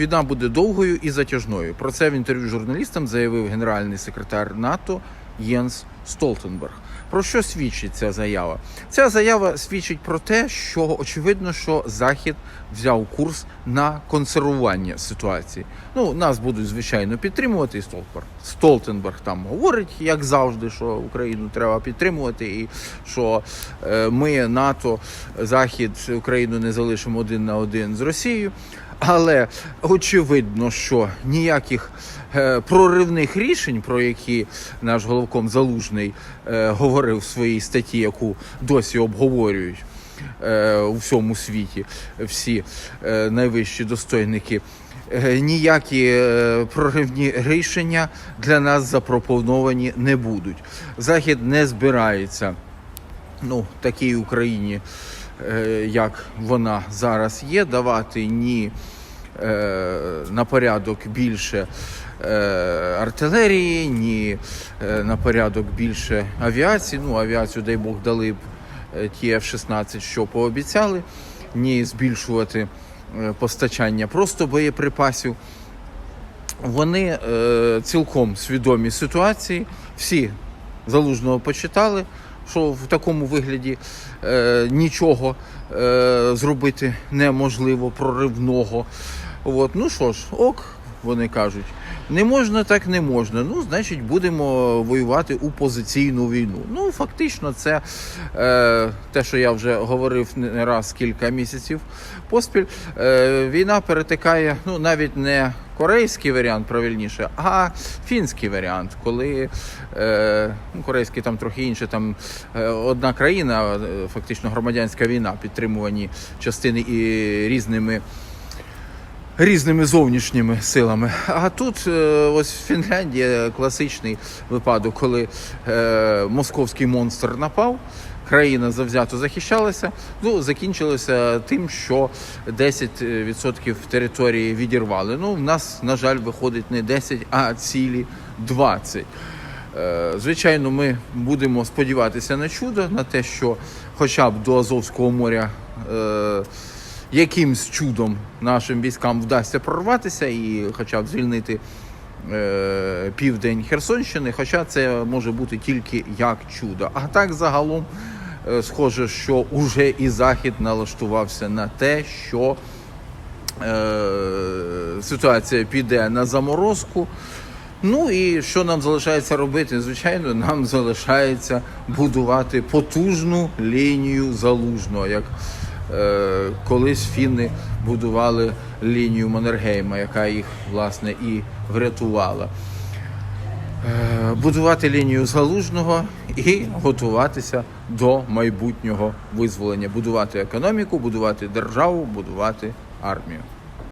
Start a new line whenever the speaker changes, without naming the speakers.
війна буде довгою і затяжною. Про це в інтерв'ю журналістам заявив генеральний секретар НАТО Єнс Столтенберг. Про що свідчить ця заява? Ця заява свідчить про те, що очевидно, що Захід взяв курс на консервування ситуації. Ну, нас будуть звичайно підтримувати. І Столтенберг. Столтенберг там говорить, як завжди, що Україну треба підтримувати, і що е, ми, НАТО, Захід, Україну не залишимо один на один з Росією. Але очевидно, що ніяких е, проривних рішень, про які наш головком Залужний е, говорив в своїй статті, яку досі обговорюють е, у всьому світі всі найвищі достойники. Ніякі проривні рішення для нас запропоновані не будуть. Захід не збирається ну, такій Україні, е, як вона зараз є, давати ні е, на порядок більше е, артилерії, ні на порядок більше авіації. Ну, авіацію, дай Бог, дали б ті F-16, що пообіцяли, ні збільшувати постачання просто боєприпасів. Вони е, цілком свідомі ситуації, всі залужного почитали, що в такому вигляді е, нічого е, зробити неможливо, проривного. От, ну що ж, ок, вони кажуть, не можна, так не можна. Ну, значить, будемо воювати у позиційну війну. Ну, фактично, це е, те, що я вже говорив не раз кілька місяців поспіль. Е, війна перетикає ну, навіть не корейський варіант, правильніше, а фінський варіант, коли е, ну, корейський там трохи інше, там е, одна країна, е, фактично громадянська війна, підтримувані частини і різними різними зовнішніми силами. А тут е, ось Фінляндія класичний випадок, коли е, московський монстр напав. Країна завзято захищалася, ну закінчилося тим, що 10% території відірвали. Ну, в нас, на жаль, виходить не 10, а цілі 20. Е, Звичайно, ми будемо сподіватися на чудо, на те, що хоча б до Азовського моря е, якимсь чудом нашим військам вдасться прорватися і хоча б звільнити е, південь Херсонщини, хоча це може бути тільки як чудо. А так загалом е, схоже, що уже і Захід налаштувався на те, що е, ситуація піде на заморозку. Ну і що нам залишається робити? Звичайно, нам залишається будувати потужну лінію залужного, колись фінни будували лінію Маннергейма, яка їх власне і врятувала. Е, будувати лінію залужного і готуватися до майбутнього визволення, будувати економіку, будувати державу, будувати армію.